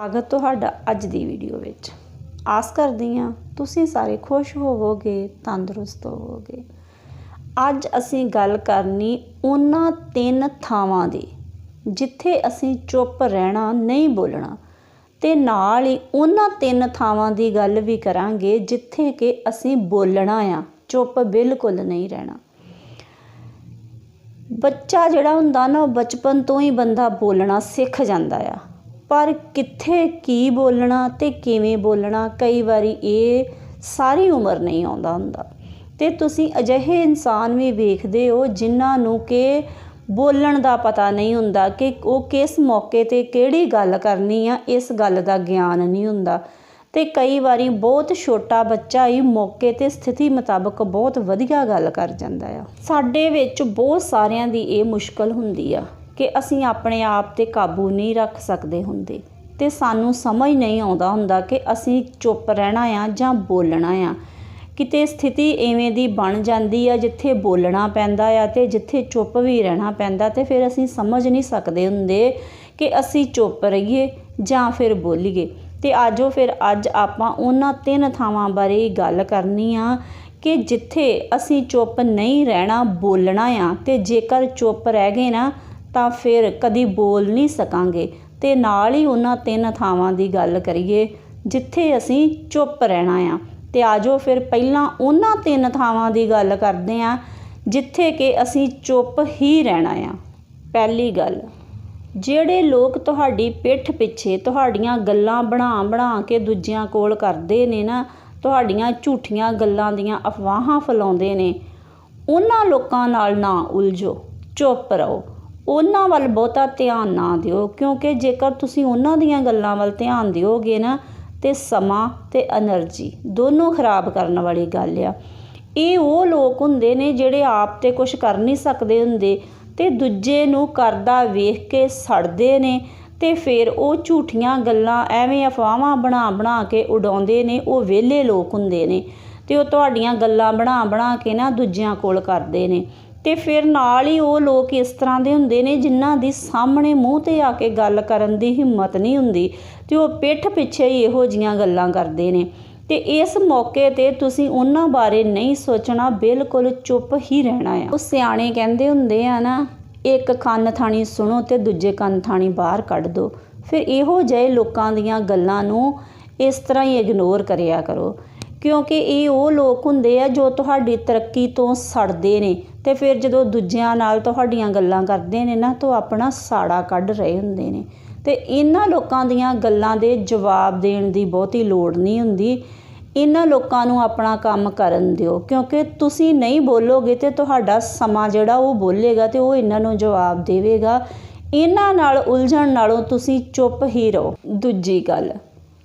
ਸਵਾਗਤ ਤੁਹਾਡਾ ਅੱਜ ਦੀ ਵੀਡੀਓ ਵਿੱਚ। ਆਸ ਕਰਦੀ ਹਾਂ ਤੁਸੀਂ ਸਾਰੇ ਖੁਸ਼ ਹੋਵੋਗੇ, ਤੰਦਰੁਸਤ ਹੋਵੋਗੇ। ਅੱਜ ਅਸੀਂ ਗੱਲ ਕਰਨੀ ਉਹਨਾਂ ਤਿੰਨ ਥਾਵਾਂ ਦੀ, ਜਿੱਥੇ ਅਸੀਂ ਚੁੱਪ ਰਹਿਣਾ ਨਹੀਂ ਬੋਲਣਾ ਤੇ ਨਾਲ ਹੀ ਉਹਨਾਂ ਤਿੰਨ ਥਾਵਾਂ ਦੀ ਗੱਲ ਵੀ ਕਰਾਂਗੇ, ਜਿੱਥੇ ਕਿ ਅਸੀਂ ਬੋਲਣਾ ਆ, ਚੁੱਪ ਬਿਲਕੁਲ ਨਹੀਂ ਰਹਿਣਾ। ਬੱਚਾ ਜਿਹੜਾ ਹੁੰਦਾ ਨਾ, ਉਹ ਬਚਪਨ ਤੋਂ ਹੀ ਬੰਦਾ ਬੋਲਣਾ ਸਿੱਖ ਜਾਂਦਾ ਆ। ਪਰ ਕਿੱਥੇ ਕੀ ਬੋਲਣਾ ਤੇ ਕਿਵੇਂ ਬੋਲਣਾ, ਕਈ ਵਾਰੀ ਇਹ ਸਾਰੀ ਉਮਰ ਨਹੀਂ ਆਉਂਦਾ ਹੁੰਦਾ। ਤੇ ਤੁਸੀਂ ਅਜਿਹੇ ਇਨਸਾਨ ਵੀ ਵੇਖਦੇ ਹੋ ਜਿਨ੍ਹਾਂ ਨੂੰ ਕਿ ਬੋਲਣ ਦਾ ਪਤਾ ਨਹੀਂ ਹੁੰਦਾ ਕਿ ਉਹ ਕਿਸ ਮੌਕੇ ਤੇ ਕਿਹੜੀ ਗੱਲ ਕਰਨੀ ਆ, ਇਸ ਗੱਲ ਦਾ ਗਿਆਨ ਨਹੀਂ ਹੁੰਦਾ। ਤੇ ਕਈ ਵਾਰੀ ਬਹੁਤ ਛੋਟਾ ਬੱਚਾ ਹੀ ਮੌਕੇ ਤੇ ਸਥਿਤੀ ਮੁਤਾਬਕ ਬਹੁਤ ਵਧੀਆ ਗੱਲ ਕਰ ਜਾਂਦਾ ਆ। ਸਾਡੇ ਵਿੱਚ ਬਹੁਤ ਸਾਰਿਆਂ ਦੀ ਇਹ ਮੁਸ਼ਕਲ ਹੁੰਦੀ ਆ। ਕਿ ਅਸੀਂ ਆਪਣੇ ਆਪ ਤੇ ਕਾਬੂ ਨਹੀਂ ਰੱਖ ਸਕਦੇ ਹੁੰਦੇ। ਤੇ ਸਾਨੂੰ ਸਮਝ ਨਹੀਂ ਆਉਂਦਾ ਹੁੰਦਾ ਕਿ ਅਸੀਂ ਚੁੱਪ ਰਹਿਣਾ ਆ ਜਾਂ ਬੋਲਣਾ ਆ। ਕਿਤੇ ਸਥਿਤੀ ਐਵੇਂ ਦੀ ਬਣ ਜਾਂਦੀ ਆ ਜਿੱਥੇ ਬੋਲਣਾ ਪੈਂਦਾ ਆ ਤੇ ਜਿੱਥੇ ਚੁੱਪ ਵੀ ਰਹਿਣਾ ਪੈਂਦਾ ਤੇ ਫਿਰ ਅਸੀਂ ਸਮਝ ਨਹੀਂ ਸਕਦੇ ਹੁੰਦੇ ਕਿ ਅਸੀਂ ਚੁੱਪ ਰਹੀਏ ਜਾਂ ਫਿਰ ਬੋਲੀਏ। ਤੇ ਆਜੋ ਫਿਰ ਅੱਜ ਆਪਾਂ ਉਹਨਾਂ ਤਿੰਨ ਥਾਵਾਂ ਬਾਰੇ ਗੱਲ ਕਰਨੀ ਆ ਕਿ ਜਿੱਥੇ ਅਸੀਂ ਚੁੱਪ ਨਹੀਂ ਰਹਿਣਾ, ਬੋਲਣਾ ਆ ਤੇ ਜੇਕਰ ਚੁੱਪ ਰਹਿ ਗਏ ਨਾ ਤਾਂ ਫਿਰ ਕਦੀ ਬੋਲ ਨਹੀਂ ਸਕਾਂਗੇ। ਤੇ ਨਾਲ ਹੀ ਉਹਨਾਂ ਤਿੰਨ ਥਾਵਾਂ ਦੀ ਗੱਲ ਕਰੀਏ, ਜਿੱਥੇ ਅਸੀਂ ਚੁੱਪ ਰਹਿਣਾ ਆ। ਤੇ ਆਜੋ ਫਿਰ ਪਹਿਲਾਂ ਉਹਨਾਂ ਤਿੰਨ ਥਾਵਾਂ ਦੀ ਗੱਲ ਕਰਦੇ ਆ, ਜਿੱਥੇ ਕਿ ਅਸੀਂ ਚੁੱਪ ਹੀ ਰਹਿਣਾ ਆ। ਪਹਿਲੀ ਗੱਲ, ਜਿਹੜੇ ਲੋਕ ਤੁਹਾਡੀ ਪਿੱਠ ਪਿੱਛੇ ਤੁਹਾਡੀਆਂ ਗੱਲਾਂ ਬਣਾ ਬਣਾ ਕੇ ਦੂਜਿਆਂ ਕੋਲ ਕਰਦੇ ਨੇ ਨਾ, ਤੁਹਾਡੀਆਂ ਝੂਠੀਆਂ ਗੱਲਾਂ ਦੀਆਂ ਅਫਵਾਹਾਂ ਫੈਲਾਉਂਦੇ ਨੇ, ਉਹਨਾਂ ਲੋਕਾਂ ਨਾਲ ਨਾ ਉਲਝੋ, ਚੁੱਪ ਰਹੋ। ਉਹਨਾਂ ਵੱਲ ਬਹੁਤਾ ਧਿਆਨ ਨਾ ਦਿਓ, ਕਿਉਂਕਿ ਜੇਕਰ ਤੁਸੀਂ ਉਹਨਾਂ ਦੀਆਂ ਗੱਲਾਂ ਵੱਲ ਧਿਆਨ ਦਿਓਗੇ ਨਾ, ਤੇ ਸਮਾਂ ਤੇ એનર્ਜੀ ਦੋਨੋਂ ਖਰਾਬ ਕਰਨ ਵਾਲੀ ਗੱਲ ਆ। ਇਹ ਉਹ ਲੋਕ ਹੁੰਦੇ ਨੇ ਜਿਹੜੇ ਆਪ ਤੇ ਕੁਝ ਕਰ ਨਹੀਂ ਸਕਦੇ ਹੁੰਦੇ, ਤੇ ਦੂਜੇ ਨੂੰ ਕਰਦਾ ਵੇਖ ਕੇ ਸੜਦੇ ਨੇ, ਤੇ ਫਿਰ ਉਹ ਝੂਠੀਆਂ ਗੱਲਾਂ ਐਵੇਂ ਅਫਵਾਹਾਂ ਬਣਾ ਬਣਾ ਕੇ ਉਡਾਉਂਦੇ ਨੇ, ਉਹ ਵਿਹਲੇ ਲੋਕ ਹੁੰਦੇ ਨੇ, ਤੇ ਉਹ ਤੁਹਾਡੀਆਂ ਗੱਲਾਂ ਬਣਾ ਬਣਾ ਕੇ ਨਾ ਦੂਜਿਆਂ ਕੋਲ ਕਰਦੇ ਨੇ। ਤੇ ਫਿਰ ਨਾਲ ਹੀ ਉਹ ਲੋਕ ਇਸ ਤਰ੍ਹਾਂ ਦੇ ਹੁੰਦੇ ਨੇ ਜਿਨ੍ਹਾਂ ਦੀ ਸਾਹਮਣੇ ਮੂੰਹ ਤੇ ਆ ਕੇ ਗੱਲ ਕਰਨ ਦੀ ਹਿੰਮਤ ਨਹੀਂ ਹੁੰਦੀ ਤੇ ਉਹ ਪਿੱਠ ਪਿੱਛੇ ਹੀ ਇਹੋ ਜੀਆਂ ਗੱਲਾਂ ਕਰਦੇ ਨੇ। ਤੇ ਇਸ ਮੌਕੇ ਤੇ ਤੁਸੀਂ ਉਹਨਾਂ ਬਾਰੇ ਨਹੀਂ ਸੋਚਣਾ, ਬਿਲਕੁਲ ਚੁੱਪ ਹੀ ਰਹਿਣਾ ਆ। ਉਹ ਸਿਆਣੇ ਕਹਿੰਦੇ ਹੁੰਦੇ ਆ ਨਾ, ਇੱਕ ਕੰਨ ਥਾਣੀ ਸੁਣੋ ਤੇ ਦੂਜੇ ਕੰਨ ਥਾਣੀ ਬਾਹਰ ਕੱਢ ਦਿਓ ਫਿਰ ਇਹੋ ਜਿਹੇ ਲੋਕਾਂ ਦੀਆਂ ਗੱਲਾਂ ਨੂੰ ਇਸ ਤਰ੍ਹਾਂ ਹੀ ਇਗਨੋਰ ਕਰਿਆ ਕਰੋ। ਕਿਉਂਕਿ ਇਹ ਉਹ ਲੋਕ ਹੁੰਦੇ ਆ ਜੋ ਤੁਹਾਡੀ ਤਰੱਕੀ ਤੋਂ ਸੜਦੇ ਨੇ ਤੇ ਫਿਰ ਜਦੋਂ ਦੂਜਿਆਂ ਨਾਲ ਤੁਹਾਡੀਆਂ ਗੱਲਾਂ ਕਰਦੇ ਨੇ ਨਾ ਤਾਂ ਆਪਣਾ ਸਾੜਾ ਕੱਢ ਰਹੇ ਹੁੰਦੇ ਨੇ। ਤੇ ਇਹਨਾਂ ਲੋਕਾਂ ਦੀਆਂ ਗੱਲਾਂ ਦੇ ਜਵਾਬ ਦੇਣ ਦੀ ਬਹੁਤੀ ਲੋੜ ਨਹੀਂ ਹੁੰਦੀ। ਇਹਨਾਂ ਲੋਕਾਂ ਨੂੰ ਆਪਣਾ ਕੰਮ ਕਰਨ ਦਿਓ, ਕਿਉਂਕਿ ਤੁਸੀਂ ਨਹੀਂ ਬੋਲੋਗੇ ਤੇ ਤੁਹਾਡਾ ਸਮਾਂ ਜਿਹੜਾ ਉਹ ਬੋਲੇਗਾ ਤੇ ਉਹ ਇਹਨਾਂ ਨੂੰ ਜਵਾਬ ਦੇਵੇਗਾ। ਇਹਨਾਂ ਨਾਲ ਉਲਝਣ ਨਾਲੋਂ ਤੁਸੀਂ ਚੁੱਪ ਹੀ ਰਹੋ। ਦੂਜੀ ਗੱਲ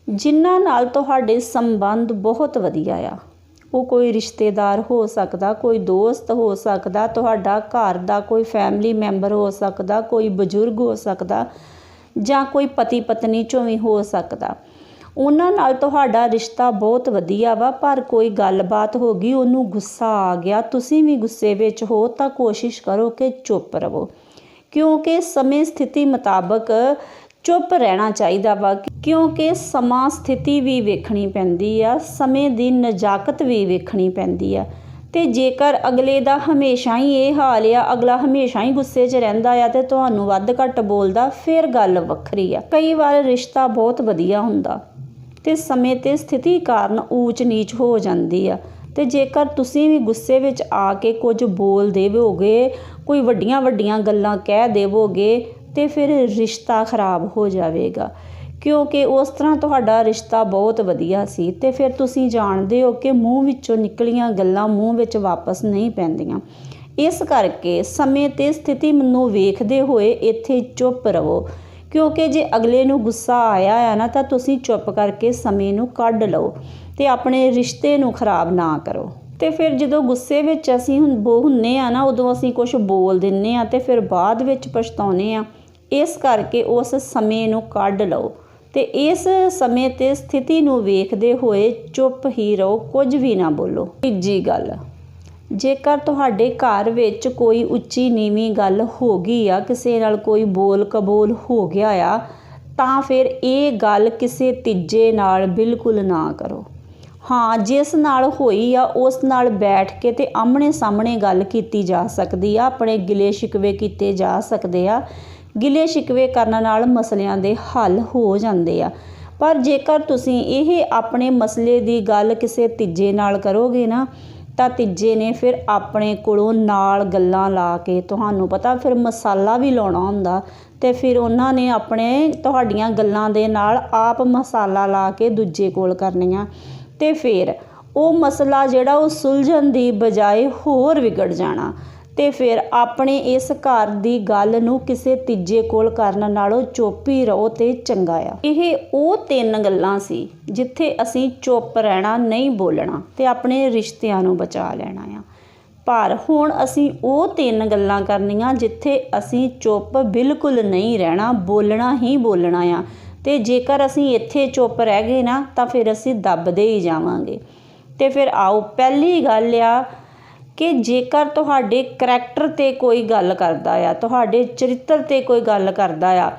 ਜਿਨ੍ਹਾਂ ਨਾਲ ਤੁਹਾਡੇ ਸੰਬੰਧ ਬਹੁਤ ਵਧੀਆ ਆ। ਉਹ ਕੋਈ ਰਿਸ਼ਤੇਦਾਰ ਹੋ ਸਕਦਾ, ਕੋਈ ਦੋਸਤ ਹੋ ਸਕਦਾ, ਤੁਹਾਡਾ ਘਰ ਦਾ ਕੋਈ ਫੈਮਿਲੀ ਮੈਂਬਰ ਹੋ ਸਕਦਾ, ਕੋਈ ਬਜ਼ੁਰਗ ਹੋ ਸਕਦਾ ਜਾਂ ਕੋਈ ਪਤੀ ਪਤਨੀ ਚੋਂ ਵੀ ਹੋ ਸਕਦਾ। ਉਹਨਾਂ ਨਾਲ ਤੁਹਾਡਾ ਰਿਸ਼ਤਾ ਬਹੁਤ ਵਧੀਆ ਵਾ, ਪਰ ਕੋਈ ਗੱਲਬਾਤ ਹੋ ਗਈ, ਉਹਨੂੰ ਗੁੱਸਾ ਆ ਗਿਆ, ਤੁਸੀਂ ਵੀ ਗੁੱਸੇ ਵਿੱਚ ਹੋ ਤਾਂ ਕੋਸ਼ਿਸ਼ ਕਰੋ ਕਿ ਚੁੱਪ ਰਹੋ ਕਿਉਂਕਿ ਸਮੇਂ ਸਥਿਤੀ ਮੁਤਾਬਕ ਚੁੱਪ ਰਹਿਣਾ ਚਾਹੀਦਾ ਵਾ, ਕਿਉਂਕਿ ਸਮਾਂ ਸਥਿਤੀ ਵੀ ਵੇਖਣੀ ਪੈਂਦੀ ਆ, ਸਮੇਂ ਦੀ ਨਜਾਕਤ ਵੀ ਵੇਖਣੀ ਪੈਂਦੀ ਆ। ਤੇ ਜੇਕਰ ਅਗਲੇ ਦਾ ਹਮੇਸ਼ਾ ਹੀ ਇਹ ਹਾਲ ਆ, ਅਗਲਾ ਹਮੇਸ਼ਾ ਹੀ ਗੁੱਸੇ 'ਚ ਰਹਿੰਦਾ ਆ ਤੇ ਤੁਹਾਨੂੰ ਵੱਧ ਘੱਟ ਬੋਲਦਾ, ਫਿਰ ਗੱਲ ਵੱਖਰੀ ਆ। ਕਈ ਵਾਰ ਰਿਸ਼ਤਾ ਬਹੁਤ ਵਧੀਆ ਹੁੰਦਾ ਤੇ ਸਮੇਂ ਤੇ ਸਥਿਤੀ ਕਾਰਨ ਊਚ ਨੀਚ ਹੋ ਜਾਂਦੀ ਆ। ਤੇ ਜੇਕਰ ਤੁਸੀਂ ਵੀ ਗੁੱਸੇ ਵਿੱਚ ਆ ਕੇ ਕੁਝ ਬੋਲ ਦੇਵੋਗੇ, ਕੋਈ ਵੱਡੀਆਂ ਵੱਡੀਆਂ ਗੱਲਾਂ ਕਹਿ ਦੇਵੋਗੇ ਤੇ ਫਿਰ ਰਿਸ਼ਤਾ ਖਰਾਬ ਹੋ ਜਾਵੇਗਾ। ਕਿਉਂਕਿ ਉਸ ਤਰ੍ਹਾਂ ਤੁਹਾਡਾ ਰਿਸ਼ਤਾ ਬਹੁਤ ਵਧੀਆ ਸੀ ਤੇ ਫਿਰ ਤੁਸੀਂ ਜਾਣਦੇ ਹੋ ਕਿ ਮੂੰਹ ਵਿੱਚੋਂ ਨਿਕਲੀਆਂ ਗੱਲਾਂ ਮੂੰਹ ਵਿੱਚ ਵਾਪਸ ਨਹੀਂ ਪੈਂਦੀਆਂ। ਇਸ ਕਰਕੇ ਸਮੇਂ ਤੇ ਸਥਿਤੀ ਨੂੰ ਵੇਖਦੇ ਹੋਏ ਇੱਥੇ ਚੁੱਪ ਰਹੋ। ਕਿਉਂਕਿ ਜੇ ਅਗਲੇ ਨੂੰ ਗੁੱਸਾ ਆਇਆ ਆ ਨਾ, ਤਾਂ ਤੁਸੀਂ ਚੁੱਪ ਕਰਕੇ ਸਮੇਂ ਨੂੰ ਕੱਢ ਲਓ ਤੇ ਆਪਣੇ ਰਿਸ਼ਤੇ ਨੂੰ ਖਰਾਬ ਨਾ ਕਰੋ। ਤੇ ਫਿਰ ਜਦੋਂ ਗੁੱਸੇ ਵਿੱਚ ਅਸੀਂ ਹੁਣ ਬੋ ਹੁੰਨੇ ਆ ਨਾ, ਉਦੋਂ ਅਸੀਂ ਕੁਝ ਬੋਲ ਦਿੰਨੇ ਆ ਤੇ ਫਿਰ ਬਾਅਦ ਵਿੱਚ ਪਛਤਾਉਨੇ ਆ। ਇਸ ਕਰਕੇ ਉਸ ਸਮੇਂ ਨੂੰ ਕੱਢ ਲਓ। ਤੇ ਇਸ ਸਮੇਂ ਤੇ ਸਥਿਤੀ ਨੂੰ ਵੇਖਦੇ ਹੋਏ ਚੁੱਪ ਹੀ ਰਹੋ, ਕੁਝ ਵੀ ਨਾ ਬੋਲੋ। ਤੀਜੀ ਗੱਲ, ਜੇਕਰ ਤੁਹਾਡੇ ਘਰ ਵਿੱਚ ਕੋਈ ਉੱਚੀ ਨੀਵੀਂ ਗੱਲ ਹੋ ਗਈ ਆ, ਕਿਸੇ ਨਾਲ ਕੋਈ ਬੋਲ ਕਬੋਲ ਹੋ ਗਿਆ ਆ, ਤਾਂ ਫਿਰ ਇਹ ਗੱਲ ਕਿਸੇ ਤੀਜੇ ਨਾਲ ਬਿਲਕੁਲ ਨਾ ਕਰੋ। ਹਾਂ, ਜਿਸ ਨਾਲ ਹੋਈ ਆ, ਉਸ ਨਾਲ ਬੈਠ ਕੇ ਤੇ ਆਮਣੇ ਸਾਹਮਣੇ ਗੱਲ ਕੀਤੀ ਜਾ ਸਕਦੀ ਆ, ਆਪਣੇ ਗਿਲੇ ਸ਼ਿਕਵੇ ਕੀਤੇ ਜਾ ਸਕਦੇ ਆ। ਗਿਲੇ ਸ਼ਿਕਵੇ ਕਰਨ ਨਾਲ ਮਸਲਿਆਂ ਦੇ ਹੱਲ ਹੋ ਜਾਂਦੇ ਆ। ਪਰ ਜੇਕਰ ਤੁਸੀਂ ਇਹ ਆਪਣੇ ਮਸਲੇ ਦੀ ਗੱਲ ਕਿਸੇ ਤੀਜੇ ਨਾਲ ਕਰੋਗੇ ਨਾ, ਤਾਂ ਤੀਜੇ ਨੇ ਫਿਰ ਆਪਣੇ ਕੋਲੋਂ ਨਾਲ ਗੱਲਾਂ ਲਾ ਕੇ ਤੁਹਾਨੂੰ ਪਤਾ ਫਿਰ ਮਸਾਲਾ ਵੀ ਲਾਉਣਾ ਹੁੰਦਾ ਤੇ ਫਿਰ ਉਹਨਾਂ ਨੇ ਆਪਣੇ ਤੁਹਾਡੀਆਂ ਗੱਲਾਂ ਦੇ ਨਾਲ ਆਪ ਮਸਾਲਾ ਲਾ ਕੇ ਦੂਜੇ ਕੋਲ ਕਰਨੀਆਂ। ਤੇ ਫਿਰ ਉਹ ਮਸਲਾ ਜਿਹੜਾ ਉਹ ਸੁਲਝਣ ਦੀ ਬਜਾਏ ਹੋਰ ਵਿਗੜ ਜਾਣਾ। ਤੇ ਫਿਰ ਆਪਣੇ ਇਸ ਘਰ ਦੀ ਗੱਲ ਨੂੰ ਕਿਸੇ ਤੀਜੇ ਕੋਲ ਕਰਨ ਨਾਲੋਂ ਚੁੱਪ ਹੀ ਰਹੋ ਤੇ ਚੰਗਾ ਆ। ਇਹ ਉਹ ਤਿੰਨ ਗੱਲਾਂ ਸੀ ਜਿੱਥੇ ਅਸੀਂ ਚੁੱਪ ਰਹਿਣਾ ਨਹੀਂ ਬੋਲਣਾ ਤੇ ਆਪਣੇ ਰਿਸ਼ਤਿਆਂ ਨੂੰ ਬਚਾ ਲੈਣਾ ਆ। ਪਰ ਹੁਣ ਅਸੀਂ ਉਹ ਤਿੰਨ ਗੱਲਾਂ ਕਰਨੀਆਂ ਜਿੱਥੇ ਅਸੀਂ ਚੁੱਪ ਬਿਲਕੁਲ ਨਹੀਂ ਰਹਿਣਾ, ਬੋਲਣਾ ਹੀ ਬੋਲਣਾ ਆ ਤੇ ਜੇਕਰ ਅਸੀਂ ਇੱਥੇ ਚੁੱਪ ਰਹਿ ਗਏ ਨਾ ਤਾਂ ਫਿਰ ਅਸੀਂ ਦੱਬਦੇ ਹੀ ਜਾਵਾਂਗੇ। ਤੇ ਫਿਰ ਆਓ, ਪਹਿਲੀ ਗੱਲ ਆ ਕਿ ਜੇਕਰ ਤੁਹਾਡੇ ਕਰੈਕਟਰ ਤੇ ਕੋਈ ਗੱਲ ਕਰਦਾ ਆ, ਤੁਹਾਡੇ ਚਰਿੱਤਰ ਤੇ ਕੋਈ ਗੱਲ ਕਰਦਾ ਆ,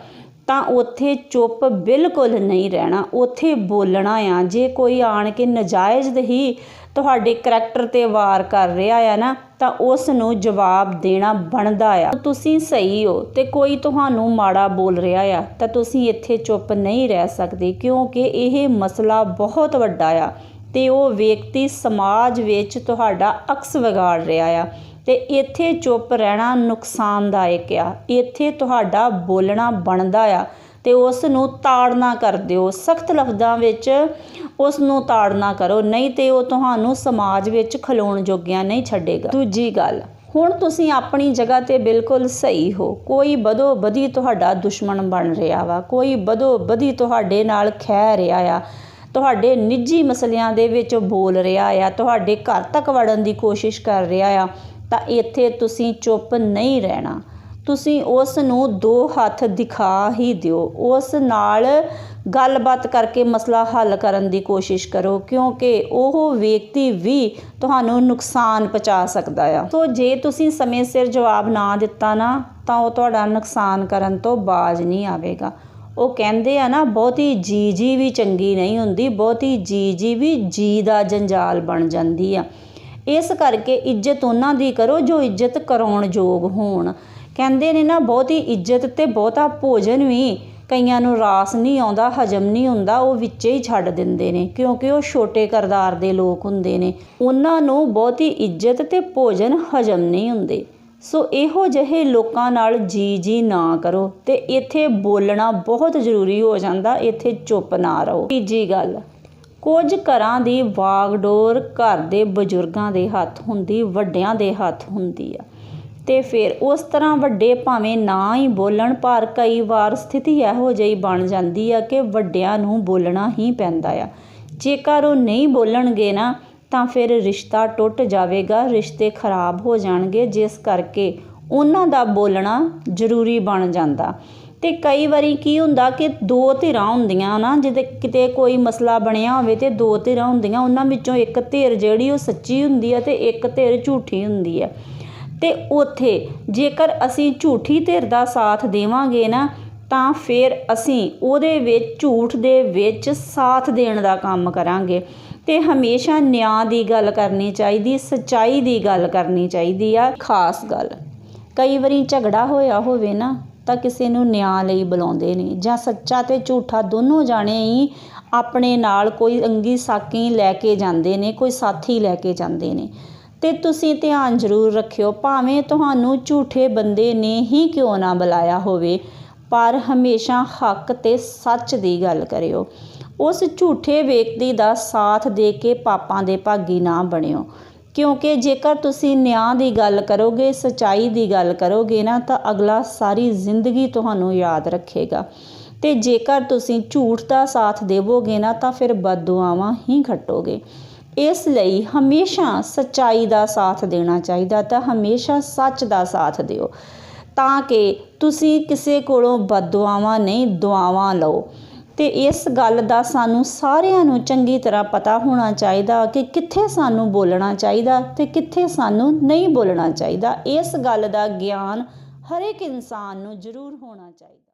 ਤਾਂ ਉੱਥੇ ਚੁੱਪ ਬਿਲਕੁਲ ਨਹੀਂ ਰਹਿਣਾ, ਉੱਥੇ ਬੋਲਣਾ ਆ। ਜੇ ਕੋਈ ਆਣ ਕੇ ਨਜਾਇਜ਼ ਹੀ ਤੁਹਾਡੇ ਕਰੈਕਟਰ ਤੇ ਵਾਰ ਕਰ ਰਿਹਾ ਆ ਨਾ, ਤਾਂ ਉਸ ਨੂੰ ਜਵਾਬ ਦੇਣਾ ਬਣਦਾ ਆ। ਤੁਸੀਂ ਸਹੀ ਹੋ ਤੇ ਕੋਈ ਤੁਹਾਨੂੰ ਮਾੜਾ ਬੋਲ ਰਿਹਾ ਆ, ਤਾਂ ਤੁਸੀਂ ਇੱਥੇ ਚੁੱਪ ਨਹੀਂ ਰਹਿ ਸਕਦੇ, ਕਿਉਂਕਿ ਇਹ ਮਸਲਾ ਬਹੁਤ ਵੱਡਾ ਆ। ਤੇ ਉਹ ਵਿਅਕਤੀ ਸਮਾਜ ਵਿੱਚ ਤੁਹਾਡਾ ਅਕਸ ਵਿਗਾੜ ਰਿਹਾ ਆ ਤੇ ਇੱਥੇ ਚੁੱਪ ਰਹਿਣਾ ਨੁਕਸਾਨਦਾਇਕ ਆ। ਇੱਥੇ ਤੁਹਾਡਾ ਬੋਲਣਾ ਬਣਦਾ ਆ ਤੇ ਉਸ ਨੂੰ ਤਾੜਨਾ ਕਰ ਦਿਓ। ਸਖਤ ਲਫ਼ਜ਼ਾਂ ਵਿੱਚ ਉਸ ਨੂੰ ਤਾੜਨਾ ਕਰੋ, ਨਹੀਂ ਤੇ ਉਹ ਤੁਹਾਨੂੰ ਸਮਾਜ ਵਿੱਚ ਖਲੋਣ ਜੋਗਿਆ ਨਹੀਂ ਛੱਡੇਗਾ। ਦੂਜੀ ਗੱਲ, ਹੁਣ ਤੁਸੀਂ ਆਪਣੀ ਜਗ੍ਹਾ ਤੇ ਬਿਲਕੁਲ ਸਹੀ ਹੋ। ਕੋਈ ਬਦੋ ਬਦੀ ਤੁਹਾਡਾ ਦੁਸ਼ਮਣ ਬਣ ਰਿਹਾ ਵਾ, ਕੋਈ ਬਦੋ ਬਦੀ ਤੁਹਾਡੇ ਨਾਲ ਖਹਿ ਰਿਹਾ ਆ। ਤੁਹਾਡੇ ਨਿੱਜੀ ਮਸਲਿਆਂ ਦੇ ਵਿੱਚ ਬੋਲ ਰਿਹਾ ਆ, ਤੁਹਾਡੇ ਘਰ ਤੱਕ ਵੜਨ ਦੀ ਕੋਸ਼ਿਸ਼ ਕਰ ਰਿਹਾ ਆ, ਤਾਂ ਇੱਥੇ ਤੁਸੀਂ ਚੁੱਪ ਨਹੀਂ ਰਹਿਣਾ। ਤੁਸੀਂ ਉਸ ਨੂੰ ਦੋ ਹੱਥ ਦਿਖਾ ਹੀ ਦਿਓ। ਉਸ ਨਾਲ ਗੱਲਬਾਤ ਕਰਕੇ ਮਸਲਾ ਹੱਲ ਕਰਨ ਦੀ ਕੋਸ਼ਿਸ਼ ਕਰੋ, ਕਿਉਂਕਿ ਉਹ ਵਿਅਕਤੀ ਵੀ ਤੁਹਾਨੂੰ ਨੁਕਸਾਨ ਪਹੁੰਚਾ ਸਕਦਾ ਆ। ਸੋ ਜੇ ਤੁਸੀਂ ਸਮੇਂ ਸਿਰ ਜਵਾਬ ਨਾ ਦਿੱਤਾ ਨਾ, ਤਾਂ ਉਹ ਤੁਹਾਡਾ ਨੁਕਸਾਨ ਕਰਨ ਤੋਂ ਬਾਜ ਨਹੀਂ ਆਵੇਗਾ। ਉਹ ਕਹਿੰਦੇ ਆ ਨਾ, ਬਹੁਤੀ ਜੀ ਜੀ ਵੀ ਚੰਗੀ ਨਹੀਂ ਹੁੰਦੀ, ਬਹੁਤੀ ਜੀ ਜੀ ਵੀ ਜੀ ਦਾ ਜੰਜਾਲ ਬਣ ਜਾਂਦੀ ਆ। ਇਸ ਕਰਕੇ ਇੱਜ਼ਤ ਉਹਨਾਂ ਦੀ ਕਰੋ ਜੋ ਇੱਜ਼ਤ ਕਰਾਉਣ ਯੋਗ ਹੋਣ। ਕਹਿੰਦੇ ਨੇ ਨਾ, ਬਹੁਤੀ ਇੱਜ਼ਤ ਤੇ ਬਹੁਤਾ ਭੋਜਨ ਵੀ ਕਈਆਂ ਨੂੰ ਰਾਸ ਨਹੀਂ ਆਉਂਦਾ, ਹਜਮ ਨਹੀਂ ਹੁੰਦਾ, ਉਹ ਵਿੱਚੇ ਹੀ ਛੱਡ ਦਿੰਦੇ ਨੇ, ਕਿਉਂਕਿ ਉਹ ਛੋਟੇ ਕਰਦਾਰ ਦੇ ਲੋਕ ਹੁੰਦੇ ਨੇ। ਉਹਨਾਂ ਨੂੰ ਬਹੁਤੀ ਇੱਜ਼ਤ ਤੇ ਭੋਜਨ ਹਜਮ ਨਹੀਂ ਹੁੰਦੇ। ਸੋ ਇਹੋ ਜਿਹੇ ਲੋਕਾਂ ਨਾਲ ਜੀ ਜੀ ਨਾ ਕਰੋ ਤੇ ਇੱਥੇ ਬੋਲਣਾ ਬਹੁਤ ਜ਼ਰੂਰੀ ਹੋ ਜਾਂਦਾ, ਇੱਥੇ ਚੁੱਪ ਨਾ ਰਹੋ। ਤੀਜੀ ਗੱਲ, ਕੁਝ ਘਰਾਂ ਦੀ ਵਾਗਡੋਰ ਘਰ ਦੇ ਬਜ਼ੁਰਗਾਂ ਦੇ ਹੱਥ ਹੁੰਦੀ, ਵੱਡਿਆਂ ਦੇ ਹੱਥ ਹੁੰਦੀ ਆ। ਤੇ ਫਿਰ ਉਸ ਤਰ੍ਹਾਂ ਵੱਡੇ ਭਾਵੇਂ ਨਾ ਹੀ ਬੋਲਣ, ਪਰ ਕਈ ਵਾਰ ਸਥਿਤੀ ਇਹੋ ਜਿਹੀ ਬਣ ਜਾਂਦੀ ਆ ਕਿ ਵੱਡਿਆਂ ਨੂੰ ਬੋਲਣਾ ਹੀ ਪੈਂਦਾ ਆ। ਜੇਕਰ ਉਹ ਨਹੀਂ ਬੋਲਣਗੇ ਨਾ ਤਾਂ ਫਿਰ ਰਿਸ਼ਤਾ ਟੁੱਟ ਜਾਵੇਗਾ, ਰਿਸ਼ਤੇ ਖਰਾਬ ਹੋ ਜਾਣਗੇ, ਜਿਸ ਕਰਕੇ ਉਹਨਾਂ ਦਾ ਬੋਲਣਾ ਜ਼ਰੂਰੀ ਬਣ ਜਾਂਦਾ। ਤੇ ਕਈ ਵਾਰੀ ਕੀ ਹੁੰਦਾ ਕਿ ਦੋ ਧਿਰਾਂ ਹੁੰਦੀਆਂ ਨਾ, ਜਿਹਦੇ ਕਿਤੇ ਕੋਈ ਮਸਲਾ ਬਣਿਆ ਹੋਵੇ ਤੇ ਦੋ ਧਿਰਾਂ ਹੁੰਦੀਆਂ, ਉਹਨਾਂ ਵਿੱਚੋਂ ਇੱਕ ਧਿਰ ਜਿਹੜੀ ਉਹ ਸੱਚੀ ਹੁੰਦੀ ਹੈ ਤੇ ਇੱਕ ਧਿਰ ਝੂਠੀ ਹੁੰਦੀ ਹੈ। ਤੇ ਉਥੇ ਜੇਕਰ ਅਸੀਂ ਝੂਠੀ ਧਿਰ ਦਾ ਸਾਥ ਦੇਵਾਂਗੇ ਨਾ, ਤਾਂ ਫਿਰ ਅਸੀਂ ਉਹਦੇ ਵਿੱਚ, ਝੂਠ ਦੇ ਵਿੱਚ ਸਾਥ ਦੇਣ ਦਾ ਕੰਮ ਕਰਾਂਗੇ। ਤੇ ਹਮੇਸ਼ਾ ਨਿਆਂ ਦੀ ਗੱਲ ਕਰਨੀ ਚਾਹੀਦੀ, ਸਚਾਈ ਦੀ ਗੱਲ ਕਰਨੀ ਚਾਹੀਦੀ ਆ, ਖਾਸ ਗੱਲ। ਕਈ ਵਾਰੀ ਝਗੜਾ ਹੋਇਆ ਹੋਵੇ ਨਾ, ਤਾਂ ਕਿਸੇ ਨੂੰ ਨਿਆਂ ਲਈ ਬੁਲਾਉਂਦੇ ਨੇ ਜਾਂ ਸੱਚਾ ਤੇ ਝੂਠਾ ਦੋਨੋਂ ਜਾਣੇ ਹੀ ਆਪਣੇ ਨਾਲ ਕੋਈ ਅੰਗੀ ਸਾਕੀ ਲੈ ਕੇ ਜਾਂਦੇ ਨੇ, ਕੋਈ ਸਾਥੀ ਲੈ ਕੇ ਜਾਂਦੇ ਨੇ। ਤੇ ਤੁਸੀਂ ਧਿਆਨ ਜ਼ਰੂਰ ਰੱਖਿਓ, ਭਾਵੇਂ ਤੁਹਾਨੂੰ ਝੂਠੇ ਬੰਦੇ ਨੇ ਹੀ ਕਿਉਂ ਨਾ ਬੁਲਾਇਆ ਹੋਵੇ, ਪਰ ਹਮੇਸ਼ਾ ਹੱਕ ਤੇ ਸੱਚ ਦੀ ਗੱਲ ਕਰਿਓ। ਉਸ ਝੂਠੇ ਵਿਅਕਤੀ ਦਾ ਸਾਥ ਦੇ ਕੇ ਪਾਪਾਂ ਦੇ ਭਾਗੀ ਨਾ ਬਣਿਓ। ਕਿਉਂਕਿ ਜੇਕਰ ਤੁਸੀਂ ਨਿਆਂ ਦੀ ਗੱਲ ਕਰੋਗੇ, ਸਚਾਈ ਦੀ ਗੱਲ ਕਰੋਗੇ ਨਾ, ਤਾਂ ਅਗਲਾ ਸਾਰੀ ਜ਼ਿੰਦਗੀ ਤੁਹਾਨੂੰ ਯਾਦ ਰੱਖੇਗਾ। ਤੇ ਜੇਕਰ ਤੁਸੀਂ ਝੂਠ ਦਾ ਸਾਥ ਦੇਵੋਗੇ ਨਾ, ਤਾਂ ਫਿਰ ਬਦਦੁਆਵਾਂ ਹੀ ਖੱਟੋਗੇ। ਇਸ ਲਈ ਹਮੇਸ਼ਾ ਸਚਾਈ ਦਾ ਸਾਥ ਦੇਣਾ ਚਾਹੀਦਾ ਤਾਂ ਹਮੇਸ਼ਾ ਸੱਚ ਦਾ ਸਾਥ ਦਿਓ। ਤਾਂ ਕਿ ਤੁਸੀਂ ਕਿਸੇ ਕੋਲੋਂ ਬਦਦੁਆਵਾਂ ਨਹੀਂ, ਦੁਆਵਾਂ ਲਓ। ਤੇ ਇਸ ਗੱਲ ਦਾ ਸਾਨੂੰ ਸਾਰਿਆਂ ਨੂੰ ਚੰਗੀ ਤਰ੍ਹਾਂ ਪਤਾ ਹੋਣਾ ਚਾਹੀਦਾ ਕਿ ਕਿੱਥੇ ਸਾਨੂੰ ਬੋਲਣਾ ਚਾਹੀਦਾ ਤੇ ਕਿੱਥੇ ਸਾਨੂੰ ਨਹੀਂ ਬੋਲਣਾ ਚਾਹੀਦਾ। ਇਸ ਗੱਲ ਦਾ ਗਿਆਨ ਹਰ ਇੱਕ ਇਨਸਾਨ ਨੂੰ ਜ਼ਰੂਰ ਹੋਣਾ ਚਾਹੀਦਾ।